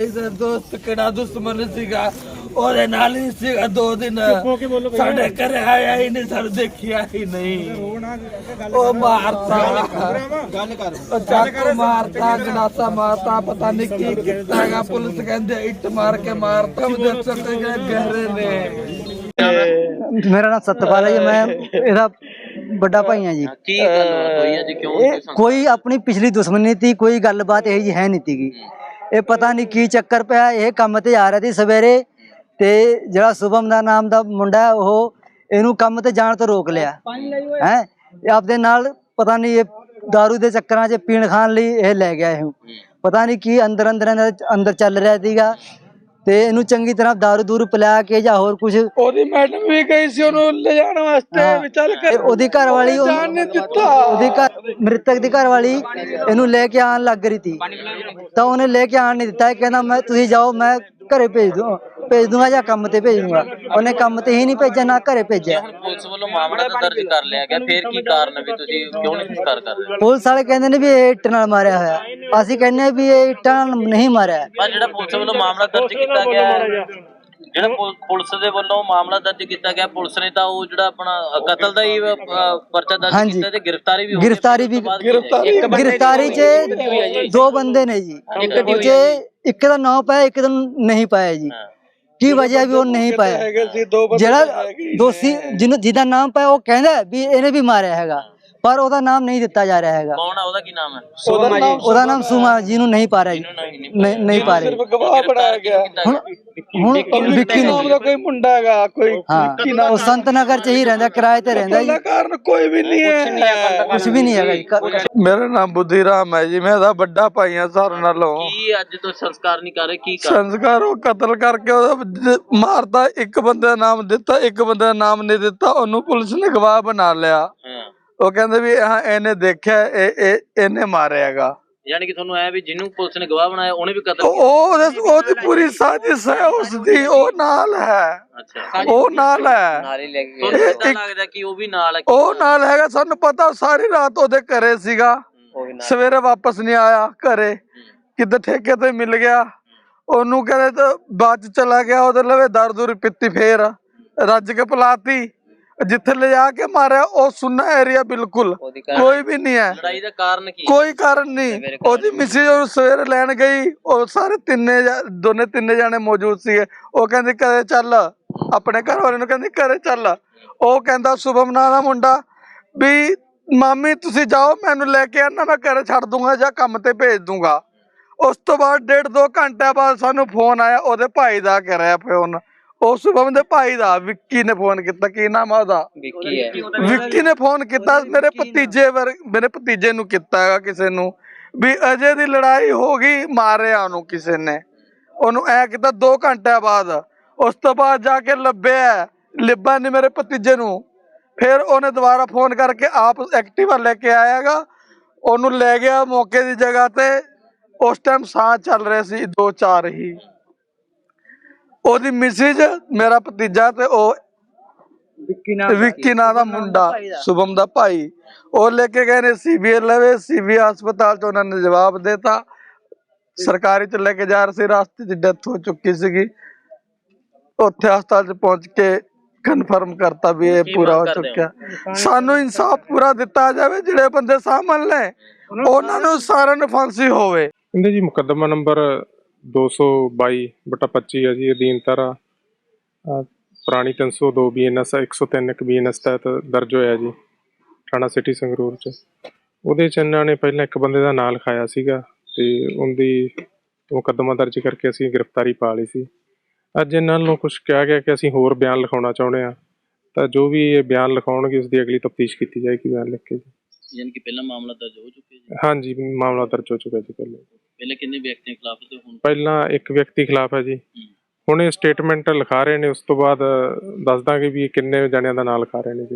ਇਹਦਾ ਦੋਸਤ ਕਿਹੜਾ ਦੁਸ਼ਮਣ ਸੀਗਾ? ਉਹਦੇ ਨਾਲ ਹੀ ਸੀਗਾ ਦੋ ਦਿਨ। ਸਾਡੇ ਘਰੇ ਆਇਆ ਹੀ ਨਹੀਂ ਸਾਨੂੰ ਦੇਖਿਆ ਹੀ ਨਹੀਂ। ਉਹ ਮਾਰਤਾ। ਗੱਲ ਕਰ ਚਾਕੂ ਮਾਰਤਾ ਗਨਾਸਾ ਮਾਰਤਾ ਪਤਾ ਨਹੀਂ ਕੀ ਕੀਤਾ ਹੈਗਾ। ਪੁਲਿਸ ਕਹਿੰਦੇ ਇੱਟ ਮਾਰ ਕੇ ਮਾਰਤਾ ਉਹਦੇ ਸੱਤੇ ਗਏ ਗਹਿਰੇ ਨੇ। ਮੇਰਾ ਨਾਮ ਸਤਪਾਲ ਹੈ ਜੀ ਮੈਂ ਇਹਦਾ ਵੱਡਾ ਭਾਈ ਹਾਂ ਜੀ। ਕੀ ਗੱਲਬਾਤ ਹੋਈ ਹੈ ਜੀ? ਕਿਉਂ ਕੋਈ ਆਪਣੀ ਪਿਛਲੀ ਦੁਸ਼ਮਣੀ ਤੀ ਕੋਈ ਗੱਲਬਾਤ ਇਹ ਜੀ ਹੈ ਨਹੀਂ ਤੀਗੀ। ਇਹ ਪਤਾ ਨਹੀਂ ਕੀ ਚੱਕਰ ਪਿਆ ਇਹ ਕੰਮ ਤੇ ਆ ਰਿਹਾ ਸੀ ਸਵੇਰੇ ਤੇ ਜਿਹੜਾ ਸੁਭਮ ਦਾ ਨਾਮ ਦਾ ਮੁੰਡਾ ਉਹ ਇਹਨੂੰ ਕੰਮ ਤੇ ਜਾਣ ਤੋਂ ਰੋਕ ਲਿਆ। ਹੈ? ਇਹ ਆਪਦੇ ਨਾਲ ਪਤਾ ਨਹੀਂ ਇਹ दारू ਦੇ ਚੱਕਰਾਂ 'ਚ ਪੀਣ ਖਾਣ ਲਈ ਇਹ ਲੈ ਗਿਆ ਇਹ ਪਤਾ ਨਹੀਂ ਕੀ ਅੰਦਰ ਅੰਦਰ ਅੰਦਰ ਚੱਲ ਰਿਹਾ ਸੀਗਾ। ਤੇ ਇਹਨੂੰ ਚੰਗੀ ਤਰ੍ਹਾਂ दारू ਦੂਰੂ ਪਿਲਾ ਕੇ ਜਾਂ ਹੋਰ ਕੁਝ ਉਹਦੀ ਮੈਡਮ ਵੀ ਗਈ ਸੀ ਉਹਨੂੰ ਲੈ ਜਾਣ ਵਾਸਤੇ ਵੀ ਚੱਲ ਕੇ ਉਹਦੀ ਘਰ ਵਾਲੀ ਜਾਣ ਦਿੱਤਾ। ਉਹਦੀ ਘਰ ਮ੍ਰਿਤਕ ਦੀ ਘਰ ਵਾਲੀ ਇਹਨੂੰ ਲੈ ਕੇ ਆਣ ਲੱਗ ਰਹੀ ਸੀ ਤਾਂ ਉਹਨੇ ਲੈ ਕੇ ਆਣ ਨਹੀਂ ਦਿੱਤਾ। ਇਹ ਕਹਿੰਦਾ ਮੈਂ ਤੁਸੀਂ ਜਾਓ ਮੈਂ ਘਰੇ ਭੇਜ ਦੂੰ। ਭੇਜ ਦੂੰਗਾ ਜਾਂ ਕੰਮ ਤੇ ਭੇਜ ਦੂੰਗਾ ਉਹਨੇ ਕੰਮ ਤੇ ਹੀ ਨਹੀਂ ਭੇਜਿਆ ਨਾ ਘਰੇ ਭੇਜਿਆ। ਹੁਣ ਪੁਲਿਸ ਵੱਲੋਂ ਮਾਮਲਾ ਤਾਂ ਦਰਜ ਕਰ ਲਿਆ ਗਿਆ। ਫਿਰ ਕੀ ਕਾਰਨ ਵੀ ਤੁਸੀਂ ਕਿਉਂ ਨਹੀਂ ਸੰਸਕਾਰ ਕਰ ਰਹੇ? ਪੁਲਿਸ ਵਾਲੇ ਕਹਿੰਦੇ ਨੇ ਵੀ ਇਹ ਇੱਟ ਨਾਲ ਮਾਰਿਆ ਹੋਇਆ। ਅਸੀਂ ਕਹਿੰਦੇ ਹਾਂ ਵੀ ਇਹ ਇੱਟਾਂ ਨਾਲ ਨਹੀਂ ਮਾਰਿਆ। ਪਰ ਜਿਹੜਾ ਪੁਲਿਸ ਵੱਲੋਂ ਮਾਮਲਾ ਦਰਜ ਕੀਤਾ ਗਿਆ ਹੈ, ਜਿਹੜਾ ਪੁਲ- ਪੁਲਿਸ ਦੇ ਵੱਲੋਂ ਮਾਮਲਾ ਦਰਜ ਕੀਤਾ ਗਿਆ ਪੁਲਿਸ ਨੇ ਤਾਂ ਉਹ ਜਿਹੜਾ ਆਪਣਾ ਕਤਲ ਦਾ ਹੀ ਅ, ਪਰਚਾ ਦਰਜ ਹਾਂਜੀ। ਕੀਤਾ ਤੇ ਗ੍ਰਿਫਤਾਰੀ ਵੀ ਹੋ ਗਈ। ਗ੍ਰਿਫਤਾਰੀ ਵੀ ਗ੍ਰਿਫਤਾਰੀ 'ਚ ਦੋ ਬੰਦੇ ਨੇ ਜੀ। ਉਹ 'ਚ ਇੱਕ ਦਾ ਨਾਮ ਪਾਇਆ ਇੱਕ ਦਾ ਨਹੀਂ ਪਾਇਆ ਜੀ। ਕੀ ਵਜ੍ਹਾ ਵੀ ਉਹ ਨਹੀਂ ਪਾਇਆ? ਹੈਗੇ ਸੀ ਦੋ ਬੰਦੇ ਜਿਹੜਾ ਦੋਸ਼ੀ ਜਿਹਨੂੰ ਜਿਹਦਾ ਨਾਮ ਪਾਇਆ ਉਹ ਕਹਿੰਦਾ ਵੀ ਇਹਨੇ ਵੀ ਮਾਰਿਆ ਹੈਗਾ। ਪਰ ਉਹਦਾ ਨਾਮ ਨਹੀਂ ਦਿੱਤਾ ਜਾ ਰਿਹਾ ਹੈਗਾ। ਕੌਣ ਆ? ਉਹਦਾ ਕੀ ਨਾਮ ਹੈ? ਉਹਦਾ ਨਾਮ ਉਹਦਾ ਨਾਮ ਸੁਮਾ ਜਿਹਨੂੰ ਨਹੀਂ ਪਾ ਰਿਹਾ ਜੀ ਨਹੀਂ ਨਹੀਂ ਪਾ ਰਿਹਾ ਸਿਰਫ ਗਵਾਹ ਬਣਾਇਆ ਗਿਆ। ਹੁਣ ਹੁਣ ਵਿੱਕੀ ਨਾਮ ਨੂੰ ਦਾ ਕੋਈ ਮੁੰਡਾ ਹੈਗਾ ਕੋਈ ਹਾਂ। ਉਹ ਸੰਤ ਨਗਰ ਚ ਹੀ ਰਹਿੰਦਾ ਕਿਰਾਏ ਤੇ ਰਹਿੰਦਾ ਜੀ। ਦਾ ਕਾਰਨ ਕੋਈ ਵੀ ਨਹੀਂ ਹੈ। ਕੁਝ ਵੀ ਨਹੀਂ ਹੈਗਾ ਜੀ। ਕ- ਮੇਰਾ ਨਾਮ ਬੁੱਧੀ ਰਾਮ ਹੈ ਜੀ ਮੈਂ ਇਹਦਾ ਵੱਡਾ ਭਾਈ ਹਾਂ ਸਾਰਿਆਂ ਨਾਲੋਂ। ਕੀ ਅੱਜ ਤੋਂ ਸੰਸਕਾਰ ਨਹੀਂ ਕਰ ਰਹੇ? ਕੀ ਕਰ ਸੰਸਕਾਰ ਉਹ ਕਤਲ ਕਰਕੇ ਉਹਦਾ ਜ- ਮਾਰਦਾ ਇੱਕ ਬੰਦੇ ਦਾ ਨਾਮ ਦਿੱਤਾ ਇੱਕ ਬੰਦੇ ਦਾ ਨਾਮ ਨਹੀਂ ਦਿੱਤਾ ਉਹਨੂੰ ਪੁਲਿਸ ਨੇ ਗਵਾਹ ਬਣਾ ਲਿਆ। ਉਹ ਕਹਿੰਦੇ ਵੀ ਹਾਂ ਇਹਨੇ ਦੇਖਿਆ ਇਹ ਇਹ ਇਹਨੇ ਮਾਰਿਆ ਹੈਗਾ ਯਾਨੀ ਕਿ ਤੁਹਾਨੂੰ ਐ ਵੀ ਜਿਹਨੂੰ ਪੁਲਿਸ ਨੇ ਗਵਾਹ ਬਣਾਇਆ ਉਹਨੇ ਵੀ ਕਤਲ ਉਹ ਉਹਦੇ- ਉਹਦੀ ਪੂਰੀ ਸਾਜ਼ਿਸ਼ ਹੈ ਉਸ ਦੀ ਉਹ ਨਾਲ ਹੈ। ਅੱਛਾ। ਉਹ ਨਾਲ ਹੈ। ਤੁਹਾਨੂੰ ਕਿੱਦਾਂ ਲੱਗਦਾ ਕਿ ਉਹ ਵੀ ਨਾਲ ਹੈ ਉਹ ਨਾਲ ਹੈਗਾ ਸਾਨੂੰ ਪਤਾ ਉਹ ਸਾਰੀ ਰਾਤ ਉਹਦੇ ਘਰੇ ਸੀਗਾ। ਸਵੇਰੇ ਵਾਪਸ ਨਹੀਂ ਆਇਆ ਘਰੇ। ਕਿੱਦਾਂ ਠੇਕੇ ਤੇ ਮਿਲ ਗਿਆ। ਉਹਨੂੰ ਕਹਿੰਦੇ ਤਾਂ ਬਾਅਦ ਚ ਚਲਾ ਗਿਆ ਉਹਦੇ ਲਵੇ ਦਰਦੂਰ ਪਿੱਤੀ ਫੇਰ। ਰੱਜ ਕੇ ਪਲਾਤੀ। ਜਿੱਥੇ ਲਿਜਾ ਕੇ ਮਾਰਿਆ ਉਹ ਸੁੰਨਾ ਏਰੀਆ ਬਿਲਕੁਲ। ਕੋਈ ਵੀ ਨਹੀਂ ਹੈ। ਲੜਾਈ ਦਾ ਕਾਰਨ ਕੀ ਕੋਈ ਕਾਰਨ ਨਹੀਂ। ਉਹਦੀ ਮਿਸਿਸ ਉਹ ਸਵੇਰੇ ਲੈਣ ਗਈ ਉਹ ਸਾਰੇ ਤਿੰਨੇ ਜਾ- ਦੋਨੇ ਤਿੰਨੇ ਜਾਣੇ ਮੌਜੂਦ ਸੀਗੇ। ਉਹ ਕਹਿੰਦੀ ਘਰੇ ਚੱਲ। ਆਪਣੇ ਘਰ ਵਾਲੇ ਨੂੰ ਕਹਿੰਦੀ ਘਰੇ ਚੱਲ। ਉਹ ਕਹਿੰਦਾ ਸ਼ੁਭਮ ਨਾਂ ਦਾ ਮੁੰਡਾ ਵੀ ਮਾਮੀ ਤੁਸੀਂ ਜਾਓ ਮੈਨੂੰ ਲੈ ਕੇ ਆਣਾ ਮੈਂ ਘਰੇ ਛੱਡ ਦੂੰਗਾ ਜਾਂ ਕੰਮ ਤੇ ਭੇਜ ਦੂੰਗਾ। ਉਸ ਤੋਂ ਬਾਅਦ ਡੇਢ ਦੋ ਘੰਟੇ ਬਾਅਦ ਸਾਨੂੰ ਫੋਨ ਆਇਆ ਉਹਦੇ ਭਾਈ ਦਾ ਕਰਿਆ ਫੋਨ ਉਹ ਸ਼ੁਭਮ ਦੇ ਭਾਈ ਦਾ ਵਿੱਕੀ ਨੇ ਫੋਨ ਕੀਤਾ ਕੀ ਨਾਮ ਆ ਉਹਦਾ? ਵਿੱਕੀ ਹੈ। ਵਿੱਕੀ ਨੇ ਫੋਨ ਕੀਤਾ ਮੇਰੇ ਭਤੀਜੇ ਵਰ ਮੇਰੇ ਭਤੀਜੇ ਨੂੰ ਕੀਤਾ ਹੈਗਾ ਕਿਸੇ ਨੂੰ ਵੀ ਅਜੇ ਦੀ ਲੜਾਈ ਹੋ ਗਈ ਮਾਰਿਆ ਉਹਨੂੰ ਕਿਸੇ ਨੇ। ਉਹਨੂੰ ਐ ਕੀਤਾ 2 ਘੰਟਿਆਂ ਬਾਅਦ ਉਸ ਤੋਂ ਬਾਅਦ ਜਾ ਕੇ ਲੱਭਿਆ ਲਿਬਾ ਨੇ ਮੇਰੇ ਭਤੀਜੇ ਨੂੰ। ਫਿਰ ਉਹਨੇ ਦੁਬਾਰਾ ਫੋਨ ਕਰਕੇ ਆਪ ਐਕਟਿਵਾ ਲੈ ਕੇ ਆਇਆਗਾ ਉਹਨੂੰ ਲੈ ਗਿਆ ਮੌਕੇ ਦੀ ਜਗ੍ਹਾ ਤੇ। ਉਸ ਟਾਈਮ ਸਾਹ ਚੱਲ ਰਹੇ ਸੀ ਦੋ ਚਾਰ ਹੀ। ਉਹਦੀ ਮਿਸਿਜ ਮੇਰਾ ਭਤੀਜਾ ਤੇ ਉਹ ਵਿੱਕੀ ਵਿੱਕੀ ਨਾਂ ਦਾ ਮੁੰਡਾ ਸ਼ੁਭਮ ਦਾ ਭਾਈ ਉਹ ਲੈ ਕੇ ਗਏ ਨੇ ਸੀਬੀਐਲ ਲਵੇ ਸੀਬੀ ਹਸਪਤਾਲ ਚ ਉਹਨਾਂ ਨੇ ਜਵਾਬ ਦੇਤਾ। ਸਰਕਾਰੀ ਚ ਲੈ ਕੇ ਜਾ ਰਹੇ ਸੀ ਰਾਸਤੇ 'ਚ ਡੈਥ ਹੋ ਚੁੱਕੀ ਸੀਗੀ। ਉੱਥੇ ਹਸਪਤਾਲ ਚ ਪਹੁੰਚ ਕੇ ਕਨਫਰਮ ਕਰਤਾ ਵੀ ਇਹ ਪੂਰਾ ਹੋ ਚੁੱਕਿਆ। ਸਾਨੂੰ ਇਨਸਾਫ ਪੂਰਾ ਦਿੱਤਾ ਜਾਵੇ ਜਿਹੜੇ ਬੰਦੇ ਸਾਹਮਣੇ ਨੇ ਉਹਨਾਂ ਨੂੰ ਸਾਰਿਆਂ ਨੂੰ ਫਾਂਸੀ ਹੋਵੇ। ਇਹਦੇ ਜੀ ਮੁਕੱਦਮਾ ਨੰਬਰ 222 ਬਟਾ 25 ਹੈ ਜੀ ਅਧੀਨ ਧਾਰਾ। ਅਹ, ਪੁਰਾਣੀ 302 ਬੀਐਨਐਸ 103 ਇੱਕ ਬੀਐਨਐਸ ਤਹਿਤ ਦਰਜ ਹੋਇਆ ਜੀ ਥਾਣਾ ਸਿਟੀ ਸੰਗਰੂਰ ਚ। ਉਹਦੇ ਚ ਇਹਨਾਂ ਨੇ ਪਹਿਲਾਂ ਇੱਕ ਬੰਦੇ ਦਾ ਨਾਂ ਲਿਖਾਇਆ ਸੀਗਾ ਤੇ ਉਹਦੀ ਮੁਕੱਦਮਾ ਦਰਜ ਕਰਕੇ ਅਸੀਂ ਗ੍ਰਿਫਤਾਰੀ ਪਾ ਲਈ ਸੀ। ਅੱਜ ਇਹਨਾਂ ਨੂੰ ਕੁਝ ਕਿਹਾ ਗਿਆ ਕਿ ਅਸੀਂ ਹੋਰ ਬਿਆਨ ਲਿਖਾਉਣਾ ਚਾਹੁੰਦੇ ਆ ਤਾਂ ਜੋ ਵੀ ਇਹ ਬਿਆਨ ਲਿਖਾਉਣਗੇ ਉਸ ਦੀ ਅਗਲੀ ਤਫਤੀਸ਼ ਕੀਤੀ ਜਾਏਗੀ ਬਿਆਨ ਲਿਖ ਕੇ ਜੀ। ਯਾਨੀ ਕਿ ਪਹਿਲਾਂ ਮਾਮਲਾ ਦਰਜ ਹੋ ਚੁੱਕਿਆ ਜੀ? ਹਾਂਜੀ ਮਾਮਲਾ ਦਰਜ ਹੋ ਚੁੱਕਾ ਜੀ ਪਹਿਲਾਂ। ਪਹਿਲੇ ਕਿੰਨੇ ਵਿਅਕਤੀਆਂ ਖਿਲਾਫ ਤੇ ਹੁਣ? ਪਹਿਲਾਂ ਇੱਕ ਵਿਅਕਤੀ ਖਿਲਾਫ ਹੈ ਜੀ। ਹੁਣ ਇਹ ਸਟੇਟਮੈਂਟ ਲਿਖਾ ਰਹੇ ਨੇ ਉਸ ਤੋਂ ਬਾਅਦ ਦੱਸ ਦਾਂਗੇ ਵੀ ਇਹ ਕਿੰਨੇ ਜਣਿਆਂ ਦਾ ਨਾਂ ਲਿਖਾ ਰਹੇ ਨੇ ਜੀ।